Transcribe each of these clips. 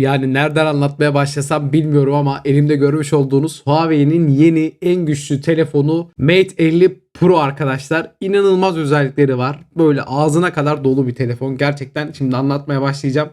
Yani nereden anlatmaya başlasam bilmiyorum ama elimde görmüş olduğunuz Huawei'nin yeni en güçlü telefonu Mate 50 Pro arkadaşlar. İnanılmaz özellikleri var. Böyle ağzına kadar dolu bir telefon. Gerçekten şimdi anlatmaya başlayacağım.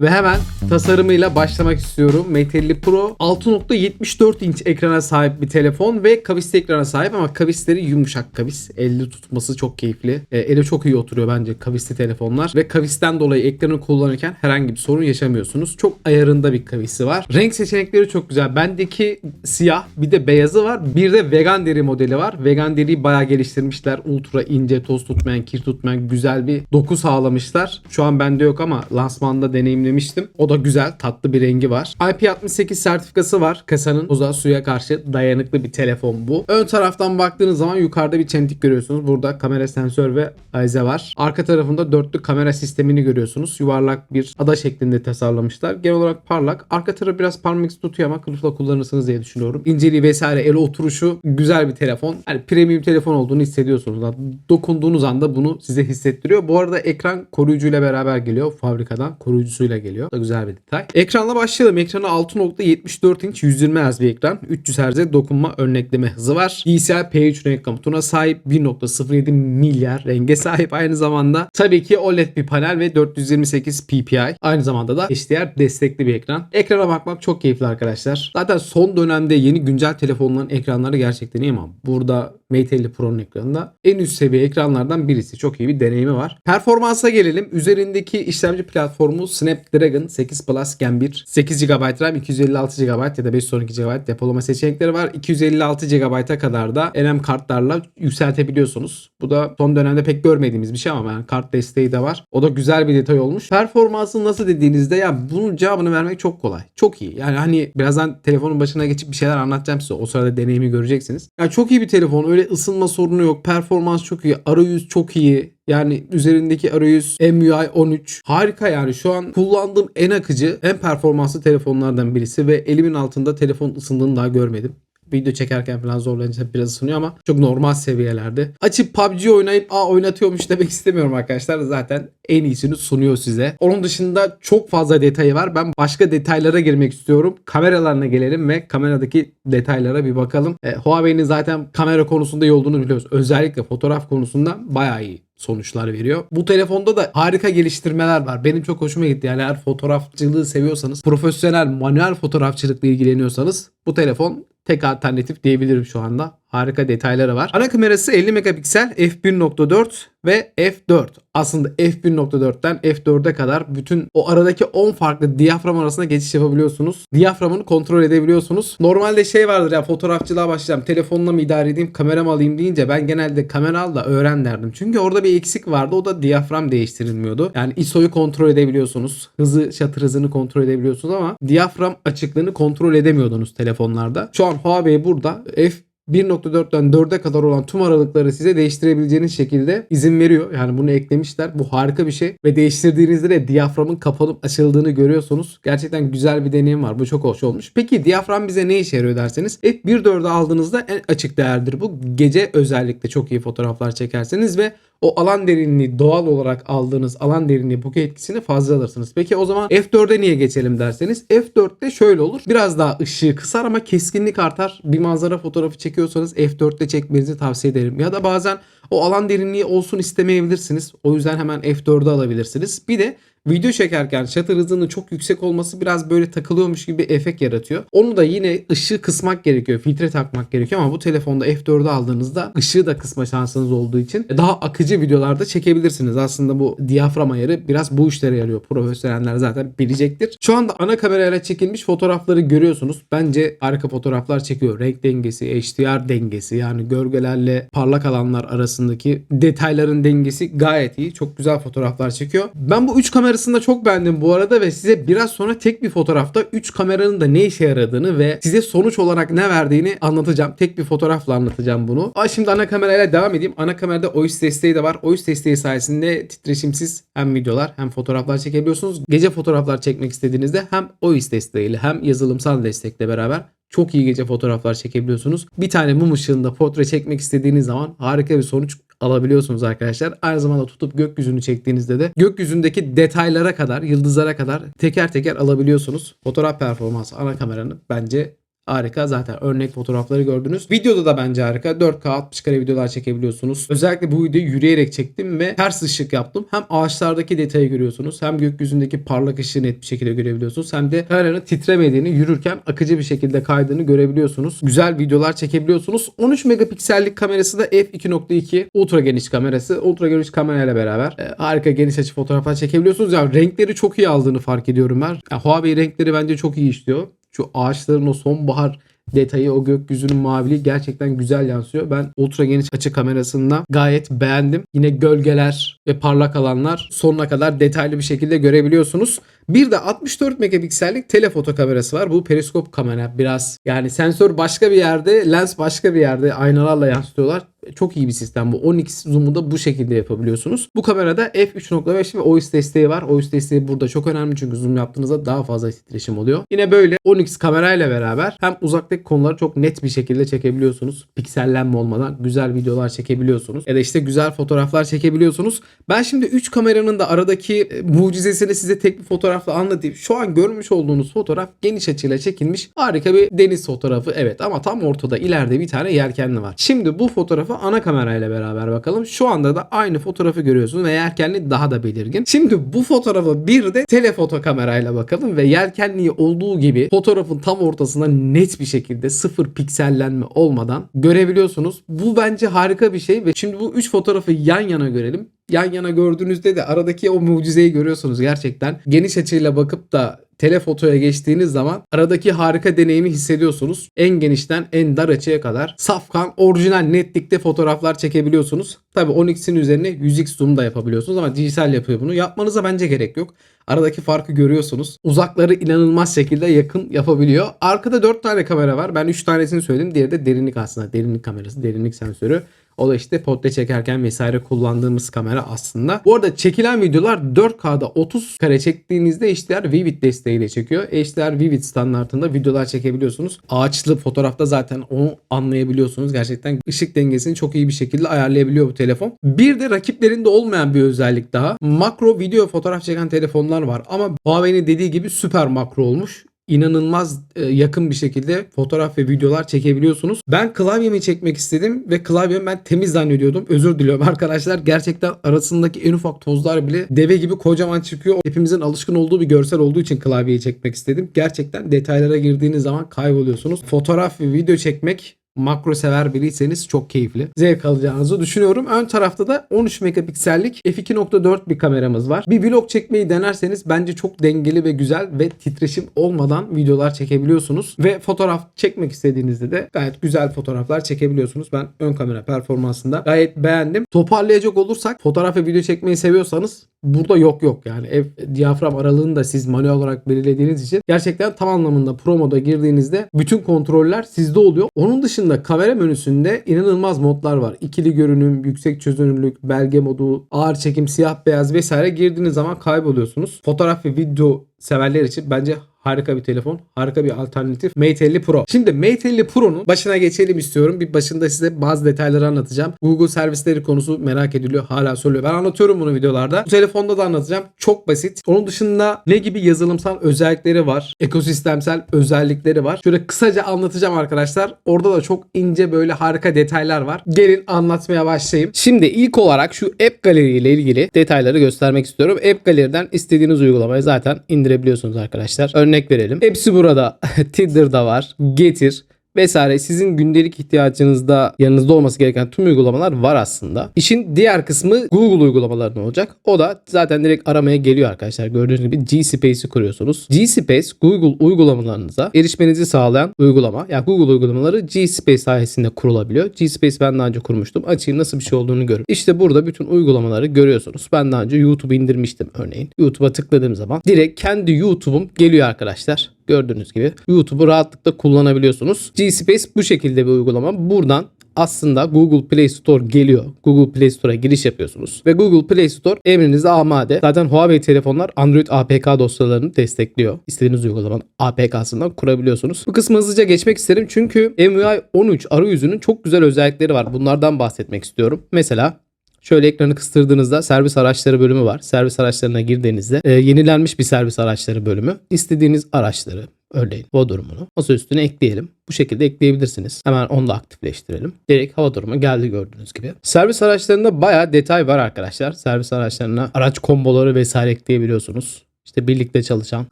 Ve hemen tasarımıyla başlamak istiyorum. Mate 50 Pro 6.74 inç ekrana sahip bir telefon ve kavisli ekrana sahip ama kavisleri yumuşak kavis. Elde tutması çok keyifli. E, ele çok iyi oturuyor bence kavisli telefonlar. Ve kavisten dolayı ekranı kullanırken herhangi bir sorun yaşamıyorsunuz. Çok ayarında bir kavisi var. Renk seçenekleri çok güzel. Bendeki siyah bir de beyazı var. Bir de vegan deri modeli var. Vegan deriyi bayağı geliştirmişler. Ultra ince, toz tutmayan, kir tutmayan güzel bir doku sağlamışlar. Şu an bende yok ama lansmanda deneyimlemiştim. O da güzel, tatlı bir rengi var. IP68 sertifikası var kasanın. Da suya karşı dayanıklı bir telefon bu. Ön taraftan baktığınız zaman yukarıda bir çentik görüyorsunuz. Burada kamera sensör ve ayize var. Arka tarafında dörtlü kamera sistemini görüyorsunuz. Yuvarlak bir ada şeklinde tasarlamışlar. Genel olarak parlak. Arka tarafı biraz parmak tutuyor ama kılıfla kullanırsınız diye düşünüyorum. İnceliği vesaire el oturuşu güzel bir telefon. Yani premium telefon olduğunu hissediyorsunuz. Dokunduğunuz anda bunu size hissettiriyor. Bu arada ekran koruyucuyla beraber geliyor fabrikadan. Koruyucusuyla geliyor. Bu da güzel bir detay. Ekranla başlayalım. Ekranı 6.74 inç 120 Hz bir ekran. 300 Hz dokunma örnekleme hızı var. DCI P3 renk komutuna sahip 1.07 milyar renge sahip aynı zamanda. Tabii ki OLED bir panel ve 428 ppi. Aynı zamanda da HDR destekli bir ekran. Ekrana bakmak çok keyifli arkadaşlar. Zaten son dönemde yeni güncel telefonların ekranları gerçekten iyi ama burada Mate 50 Pro'nun ekranında en üst seviye ekranlardan birisi. Çok iyi bir deneyimi var. Performansa gelelim. Üzerindeki işlemci platformu Snapdragon 8 Plus Gen 1. 8 GB RAM, 256 GB ya da 512 GB depolama seçenekleri var. 256 GB'a kadar da NM kartlarla yükseltebiliyorsunuz. Bu da son dönemde pek görmediğimiz bir şey ama yani kart desteği de var. O da güzel bir detay olmuş. Performansı nasıl dediğinizde ya bunun cevabını vermek çok kolay. Çok iyi. Yani hani birazdan telefonun başına geçip bir şeyler anlatacağım size. O sırada deneyimi göreceksiniz. Yani çok iyi bir telefon. Öyle ısınma sorunu yok. Performans çok iyi. Arayüz çok iyi. Yani üzerindeki arayüz MUI 13 harika yani. Şu an kullandığım en akıcı en performanslı telefonlardan birisi ve elimin altında telefon ısındığını daha görmedim video çekerken falan zorlanınca biraz ısınıyor ama çok normal seviyelerde. Açıp PUBG oynayıp a oynatıyormuş demek istemiyorum arkadaşlar. Zaten en iyisini sunuyor size. Onun dışında çok fazla detayı var. Ben başka detaylara girmek istiyorum. Kameralarına gelelim ve kameradaki detaylara bir bakalım. E, Huawei'nin zaten kamera konusunda iyi olduğunu biliyoruz. Özellikle fotoğraf konusunda bayağı iyi sonuçlar veriyor. Bu telefonda da harika geliştirmeler var. Benim çok hoşuma gitti. Yani eğer fotoğrafçılığı seviyorsanız, profesyonel manuel fotoğrafçılıkla ilgileniyorsanız bu telefon tek alternatif diyebilirim şu anda. Harika detayları var. Ana kamerası 50 megapiksel f1.4 ve f4. Aslında f1.4'ten f4'e kadar bütün o aradaki 10 farklı diyafram arasında geçiş yapabiliyorsunuz. Diyaframını kontrol edebiliyorsunuz. Normalde şey vardır ya fotoğrafçılığa başlayacağım. Telefonla mı idare edeyim, kameramı alayım deyince ben genelde kamera da öğren derdim. Çünkü orada bir eksik vardı. O da diyafram değiştirilmiyordu. Yani ISO'yu kontrol edebiliyorsunuz. Hızı, shutter hızını kontrol edebiliyorsunuz ama diyafram açıklığını kontrol edemiyordunuz telefonlarda. Şu an Huawei burada f 1.4'ten 4'e kadar olan tüm aralıkları size değiştirebileceğiniz şekilde izin veriyor. Yani bunu eklemişler. Bu harika bir şey. Ve değiştirdiğinizde de diyaframın kapanıp açıldığını görüyorsunuz. Gerçekten güzel bir deneyim var. Bu çok hoş olmuş. Peki diyafram bize ne işe yarıyor derseniz f1.4'e aldığınızda en açık değerdir bu. Gece özellikle çok iyi fotoğraflar çekerseniz ve o alan derinliği doğal olarak aldığınız alan derinliği bokeh etkisini fazla alırsınız. Peki o zaman F4'e niye geçelim derseniz F4'te şöyle olur. Biraz daha ışığı kısar ama keskinlik artar. Bir manzara fotoğrafı çekiyorsanız F4'te çekmenizi tavsiye ederim. Ya da bazen o alan derinliği olsun istemeyebilirsiniz. O yüzden hemen F4'e alabilirsiniz. Bir de video çekerken shutter hızının çok yüksek olması biraz böyle takılıyormuş gibi bir efekt yaratıyor. Onu da yine ışığı kısmak gerekiyor. Filtre takmak gerekiyor ama bu telefonda F4'ü aldığınızda ışığı da kısma şansınız olduğu için daha akıcı videolarda çekebilirsiniz. Aslında bu diyafram ayarı biraz bu işlere yarıyor. Profesyoneller zaten bilecektir. Şu anda ana kamerayla çekilmiş fotoğrafları görüyorsunuz. Bence harika fotoğraflar çekiyor. Renk dengesi, HDR dengesi yani gölgelerle parlak alanlar arasındaki detayların dengesi gayet iyi. Çok güzel fotoğraflar çekiyor. Ben bu 3 kamera kamerasını çok beğendim bu arada ve size biraz sonra tek bir fotoğrafta 3 kameranın da ne işe yaradığını ve size sonuç olarak ne verdiğini anlatacağım. Tek bir fotoğrafla anlatacağım bunu. Ama şimdi ana kamerayla devam edeyim. Ana kamerada OIS desteği de var. OIS desteği sayesinde titreşimsiz hem videolar hem fotoğraflar çekebiliyorsunuz. Gece fotoğraflar çekmek istediğinizde hem OIS desteğiyle hem yazılımsal destekle beraber çok iyi gece fotoğraflar çekebiliyorsunuz. Bir tane mum ışığında portre çekmek istediğiniz zaman harika bir sonuç alabiliyorsunuz arkadaşlar. Aynı zamanda tutup gökyüzünü çektiğinizde de gökyüzündeki detaylara kadar, yıldızlara kadar teker teker alabiliyorsunuz. Fotoğraf performansı ana kameranın bence Harika zaten örnek fotoğrafları gördünüz. Videoda da bence harika. 4K 60 kare videolar çekebiliyorsunuz. Özellikle bu videoyu yürüyerek çektim ve ters ışık yaptım. Hem ağaçlardaki detayı görüyorsunuz hem gökyüzündeki parlak ışığı net bir şekilde görebiliyorsunuz. Hem de kameranın titremediğini yürürken akıcı bir şekilde kaydığını görebiliyorsunuz. Güzel videolar çekebiliyorsunuz. 13 megapiksellik kamerası da f2.2 ultra geniş kamerası. Ultra geniş kamerayla beraber e, harika geniş açı fotoğraflar çekebiliyorsunuz. Ya renkleri çok iyi aldığını fark ediyorum ben. Ya, Huawei renkleri bence çok iyi işliyor. Şu ağaçların o sonbahar detayı o gökyüzünün maviliği gerçekten güzel yansıyor. Ben ultra geniş açı kamerasında gayet beğendim. Yine gölgeler ve parlak alanlar sonuna kadar detaylı bir şekilde görebiliyorsunuz. Bir de 64 megapiksellik telefoto kamerası var. Bu periskop kamera biraz yani sensör başka bir yerde, lens başka bir yerde aynalarla yansıtıyorlar. Çok iyi bir sistem bu. 10x zoom'u da bu şekilde yapabiliyorsunuz. Bu kamerada f3.5 ve OIS desteği var. OIS desteği burada çok önemli çünkü zoom yaptığınızda daha fazla titreşim oluyor. Yine böyle 10x kamerayla beraber hem uzaktaki konuları çok net bir şekilde çekebiliyorsunuz. Piksellenme olmadan güzel videolar çekebiliyorsunuz. Ya da işte güzel fotoğraflar çekebiliyorsunuz. Ben şimdi 3 kameranın da aradaki e, mucizesini size tek bir fotoğrafla anlatayım. Şu an görmüş olduğunuz fotoğraf geniş açıyla çekilmiş harika bir deniz fotoğrafı. Evet ama tam ortada ileride bir tane yelkenli var. Şimdi bu fotoğrafı ana kamerayla beraber bakalım. Şu anda da aynı fotoğrafı görüyorsunuz ve yelkenli daha da belirgin. Şimdi bu fotoğrafı bir de telefoto kamerayla bakalım ve yelkenliği olduğu gibi fotoğrafın tam ortasında net bir şekilde sıfır piksellenme olmadan görebiliyorsunuz. Bu bence harika bir şey ve şimdi bu üç fotoğrafı yan yana görelim yan yana gördüğünüzde de aradaki o mucizeyi görüyorsunuz gerçekten. Geniş açıyla bakıp da telefotoya geçtiğiniz zaman aradaki harika deneyimi hissediyorsunuz. En genişten en dar açıya kadar safkan orijinal netlikte fotoğraflar çekebiliyorsunuz. Tabi 10x'in üzerine 100x zoom da yapabiliyorsunuz ama dijital yapıyor bunu. Yapmanıza bence gerek yok. Aradaki farkı görüyorsunuz. Uzakları inanılmaz şekilde yakın yapabiliyor. Arkada 4 tane kamera var. Ben 3 tanesini söyledim. Diğeri de derinlik aslında. Derinlik kamerası, derinlik sensörü. O da işte portre çekerken vesaire kullandığımız kamera aslında. Bu arada çekilen videolar 4K'da 30 kare çektiğinizde HDR Vivid desteğiyle çekiyor. HDR Vivid standartında videolar çekebiliyorsunuz. Ağaçlı fotoğrafta zaten onu anlayabiliyorsunuz. Gerçekten ışık dengesini çok iyi bir şekilde ayarlayabiliyor bu telefon. Bir de rakiplerinde olmayan bir özellik daha. Makro video fotoğraf çeken telefonlar var ama Huawei'nin dediği gibi süper makro olmuş inanılmaz e, yakın bir şekilde fotoğraf ve videolar çekebiliyorsunuz. Ben klavyemi çekmek istedim ve klavyemi ben temiz zannediyordum. Özür diliyorum arkadaşlar. Gerçekten arasındaki en ufak tozlar bile deve gibi kocaman çıkıyor. Hepimizin alışkın olduğu bir görsel olduğu için klavyeyi çekmek istedim. Gerçekten detaylara girdiğiniz zaman kayboluyorsunuz. Fotoğraf ve video çekmek makro sever biriyseniz çok keyifli. Zevk alacağınızı düşünüyorum. Ön tarafta da 13 megapiksellik f2.4 bir kameramız var. Bir vlog çekmeyi denerseniz bence çok dengeli ve güzel ve titreşim olmadan videolar çekebiliyorsunuz. Ve fotoğraf çekmek istediğinizde de gayet güzel fotoğraflar çekebiliyorsunuz. Ben ön kamera performansında gayet beğendim. Toparlayacak olursak fotoğraf ve video çekmeyi seviyorsanız burada yok yok yani ev diyafram aralığını da siz manuel olarak belirlediğiniz için gerçekten tam anlamında pro moda girdiğinizde bütün kontroller sizde oluyor. Onun dışında kamera menüsünde inanılmaz modlar var. İkili görünüm, yüksek çözünürlük, belge modu, ağır çekim, siyah beyaz vesaire girdiğiniz zaman kayboluyorsunuz. Fotoğraf ve video severler için bence harika bir telefon. Harika bir alternatif. Mate 50 Pro. Şimdi Mate 50 Pro'nun başına geçelim istiyorum. Bir başında size bazı detayları anlatacağım. Google servisleri konusu merak ediliyor. Hala soruluyor. Ben anlatıyorum bunu videolarda. Bu telefonda da anlatacağım. Çok basit. Onun dışında ne gibi yazılımsal özellikleri var? Ekosistemsel özellikleri var. Şöyle kısaca anlatacağım arkadaşlar. Orada da çok ince böyle harika detaylar var. Gelin anlatmaya başlayayım. Şimdi ilk olarak şu App Gallery ile ilgili detayları göstermek istiyorum. App Gallery'den istediğiniz uygulamayı zaten indirebiliyorsunuz arkadaşlar. Örnek verelim. Hepsi burada. Tinder'da var. Getir vesaire sizin gündelik ihtiyacınızda yanınızda olması gereken tüm uygulamalar var aslında. İşin diğer kısmı Google uygulamalarının olacak. O da zaten direkt aramaya geliyor arkadaşlar. Gördüğünüz gibi G-Space'i kuruyorsunuz. G-Space Google uygulamalarınıza erişmenizi sağlayan uygulama. Yani Google uygulamaları G-Space sayesinde kurulabiliyor. G-Space ben daha önce kurmuştum. Açayım nasıl bir şey olduğunu görün. İşte burada bütün uygulamaları görüyorsunuz. Ben daha önce YouTube indirmiştim örneğin. YouTube'a tıkladığım zaman direkt kendi YouTube'um geliyor arkadaşlar. Gördüğünüz gibi YouTube'u rahatlıkla kullanabiliyorsunuz. G-Space bu şekilde bir uygulama. Buradan aslında Google Play Store geliyor. Google Play Store'a giriş yapıyorsunuz. Ve Google Play Store emrinizde amade. Zaten Huawei telefonlar Android APK dosyalarını destekliyor. İstediğiniz uygulamanın APK'sından kurabiliyorsunuz. Bu kısmı hızlıca geçmek isterim çünkü MIUI 13 arayüzünün çok güzel özellikleri var. Bunlardan bahsetmek istiyorum. Mesela Şöyle ekranı kıstırdığınızda servis araçları bölümü var. Servis araçlarına girdiğinizde e, yenilenmiş bir servis araçları bölümü. İstediğiniz araçları örneğin hava durumunu masa üstüne ekleyelim. Bu şekilde ekleyebilirsiniz. Hemen onu da aktifleştirelim. Direkt hava durumu geldi gördüğünüz gibi. Servis araçlarında bayağı detay var arkadaşlar. Servis araçlarına araç komboları vesaire ekleyebiliyorsunuz. İşte birlikte çalışan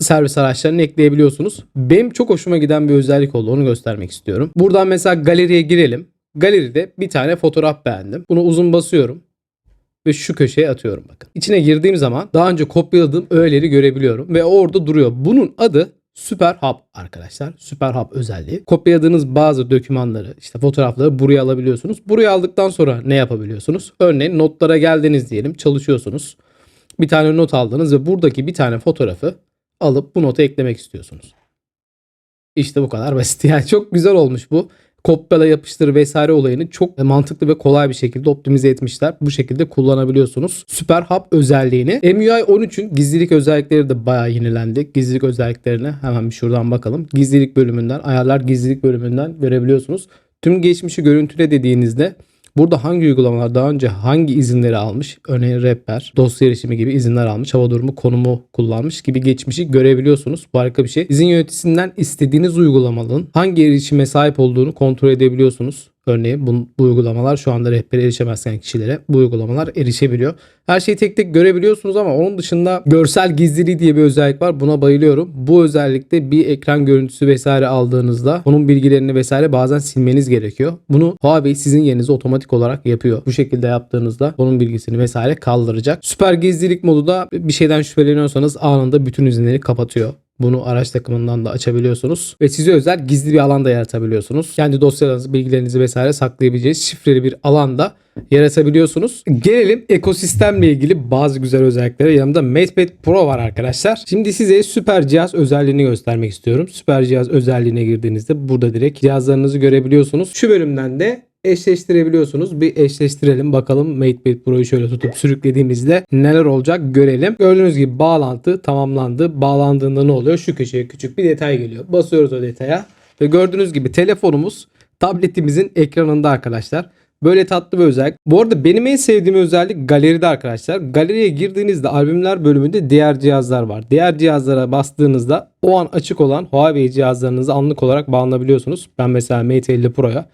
servis araçlarını ekleyebiliyorsunuz. Benim çok hoşuma giden bir özellik oldu. Onu göstermek istiyorum. Buradan mesela galeriye girelim. Galeride bir tane fotoğraf beğendim. Bunu uzun basıyorum ve şu köşeye atıyorum bakın. İçine girdiğim zaman daha önce kopyaladığım öğeleri görebiliyorum ve orada duruyor. Bunun adı Süper Hub arkadaşlar. Süper Hub özelliği. Kopyaladığınız bazı dokümanları, işte fotoğrafları buraya alabiliyorsunuz. Buraya aldıktan sonra ne yapabiliyorsunuz? Örneğin notlara geldiniz diyelim, çalışıyorsunuz. Bir tane not aldınız ve buradaki bir tane fotoğrafı alıp bu nota eklemek istiyorsunuz. İşte bu kadar basit. Yani çok güzel olmuş bu kopyala yapıştır vesaire olayını çok mantıklı ve kolay bir şekilde optimize etmişler. Bu şekilde kullanabiliyorsunuz. Süper Hub özelliğini. MIUI 13'ün gizlilik özellikleri de bayağı yenilendi. Gizlilik özelliklerine hemen bir şuradan bakalım. Gizlilik bölümünden, ayarlar gizlilik bölümünden görebiliyorsunuz. Tüm geçmişi görüntüle dediğinizde Burada hangi uygulamalar daha önce hangi izinleri almış? Örneğin rehber, dosya erişimi gibi izinler almış, hava durumu, konumu kullanmış gibi geçmişi görebiliyorsunuz. Bu harika bir şey. İzin yöneticisinden istediğiniz uygulamanın hangi erişime sahip olduğunu kontrol edebiliyorsunuz. Örneğin bu, bu uygulamalar şu anda rehbere erişemezken kişilere bu uygulamalar erişebiliyor. Her şeyi tek tek görebiliyorsunuz ama onun dışında görsel gizliliği diye bir özellik var. Buna bayılıyorum. Bu özellikte bir ekran görüntüsü vesaire aldığınızda onun bilgilerini vesaire bazen silmeniz gerekiyor. Bunu Huawei sizin yerinize otomatik olarak yapıyor. Bu şekilde yaptığınızda onun bilgisini vesaire kaldıracak. Süper gizlilik modu da bir şeyden şüpheleniyorsanız anında bütün izinleri kapatıyor. Bunu araç takımından da açabiliyorsunuz. Ve size özel gizli bir alan da yaratabiliyorsunuz. Kendi dosyalarınızı, bilgilerinizi vesaire saklayabileceğiniz şifreli bir alanda yaratabiliyorsunuz. Gelelim ekosistemle ilgili bazı güzel özelliklere. Yanımda MatePad Pro var arkadaşlar. Şimdi size süper cihaz özelliğini göstermek istiyorum. Süper cihaz özelliğine girdiğinizde burada direkt cihazlarınızı görebiliyorsunuz. Şu bölümden de eşleştirebiliyorsunuz. Bir eşleştirelim bakalım MatePad Pro'yu şöyle tutup sürüklediğimizde neler olacak görelim. Gördüğünüz gibi bağlantı tamamlandı. Bağlandığında ne oluyor? Şu köşeye küçük bir detay geliyor. Basıyoruz o detaya ve gördüğünüz gibi telefonumuz tabletimizin ekranında arkadaşlar. Böyle tatlı bir özellik. Bu arada benim en sevdiğim özellik galeride arkadaşlar. Galeriye girdiğinizde albümler bölümünde diğer cihazlar var. Diğer cihazlara bastığınızda o an açık olan Huawei cihazlarınızı anlık olarak bağlanabiliyorsunuz. Ben mesela Mate 50 Pro'ya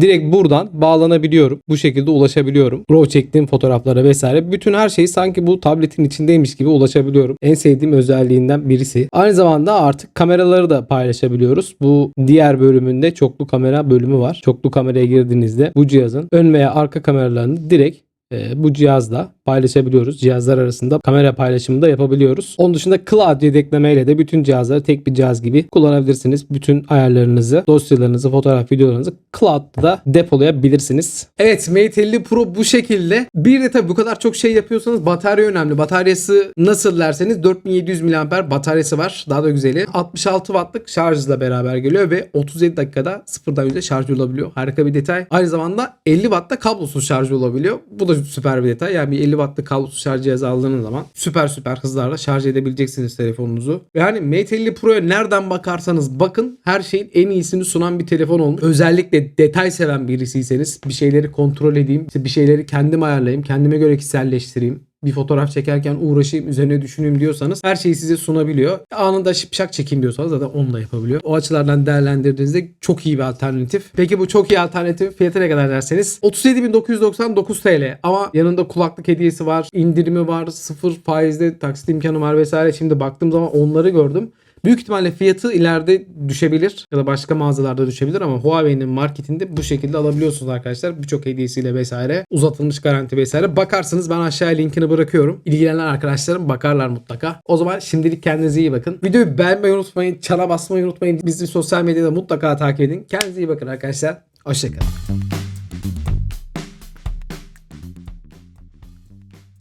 Direkt buradan bağlanabiliyorum. Bu şekilde ulaşabiliyorum. Raw çektiğim fotoğraflara vesaire. Bütün her şeyi sanki bu tabletin içindeymiş gibi ulaşabiliyorum. En sevdiğim özelliğinden birisi. Aynı zamanda artık kameraları da paylaşabiliyoruz. Bu diğer bölümünde çoklu kamera bölümü var. Çoklu kameraya girdiğinizde bu cihazın ön veya arka kameralarını direkt e, bu cihazla paylaşabiliyoruz. Cihazlar arasında kamera paylaşımı da yapabiliyoruz. Onun dışında cloud yedeklemeyle de bütün cihazları tek bir cihaz gibi kullanabilirsiniz. Bütün ayarlarınızı, dosyalarınızı, fotoğraf videolarınızı cloud'da da depolayabilirsiniz. Evet Mate 50 Pro bu şekilde. Bir de tabii bu kadar çok şey yapıyorsanız batarya önemli. Bataryası nasıl derseniz 4700 mAh bataryası var. Daha da güzeli. 66 wattlık şarjla beraber geliyor ve 37 dakikada sıfırdan yüzde şarj olabiliyor. Harika bir detay. Aynı zamanda 50 wattta kablosuz şarj olabiliyor. Bu da süper bir detay. Yani bir 50 wattlık kablosuz şarj cihazı aldığınız zaman süper süper hızlarla şarj edebileceksiniz telefonunuzu. Yani Mate 50 Pro'ya nereden bakarsanız bakın her şeyin en iyisini sunan bir telefon olmuş. Özellikle detay seven birisiyseniz bir şeyleri kontrol edeyim, bir şeyleri kendim ayarlayayım, kendime göre kişiselleştireyim bir fotoğraf çekerken uğraşayım üzerine düşüneyim diyorsanız her şeyi size sunabiliyor. Anında şipşak çekeyim diyorsanız zaten onu da yapabiliyor. O açılardan değerlendirdiğinizde çok iyi bir alternatif. Peki bu çok iyi alternatif fiyatı ne kadar derseniz 37.999 TL ama yanında kulaklık hediyesi var, indirimi var, sıfır faizde taksit imkanı var vesaire. Şimdi baktığım zaman onları gördüm. Büyük ihtimalle fiyatı ileride düşebilir ya da başka mağazalarda düşebilir ama Huawei'nin marketinde bu şekilde alabiliyorsunuz arkadaşlar. Birçok hediyesiyle vesaire uzatılmış garanti vesaire. Bakarsınız ben aşağıya linkini bırakıyorum. İlgilenen arkadaşlarım bakarlar mutlaka. O zaman şimdilik kendinize iyi bakın. Videoyu beğenmeyi unutmayın. Çana basmayı unutmayın. Bizi sosyal medyada mutlaka takip edin. Kendinize iyi bakın arkadaşlar. Hoşçakalın.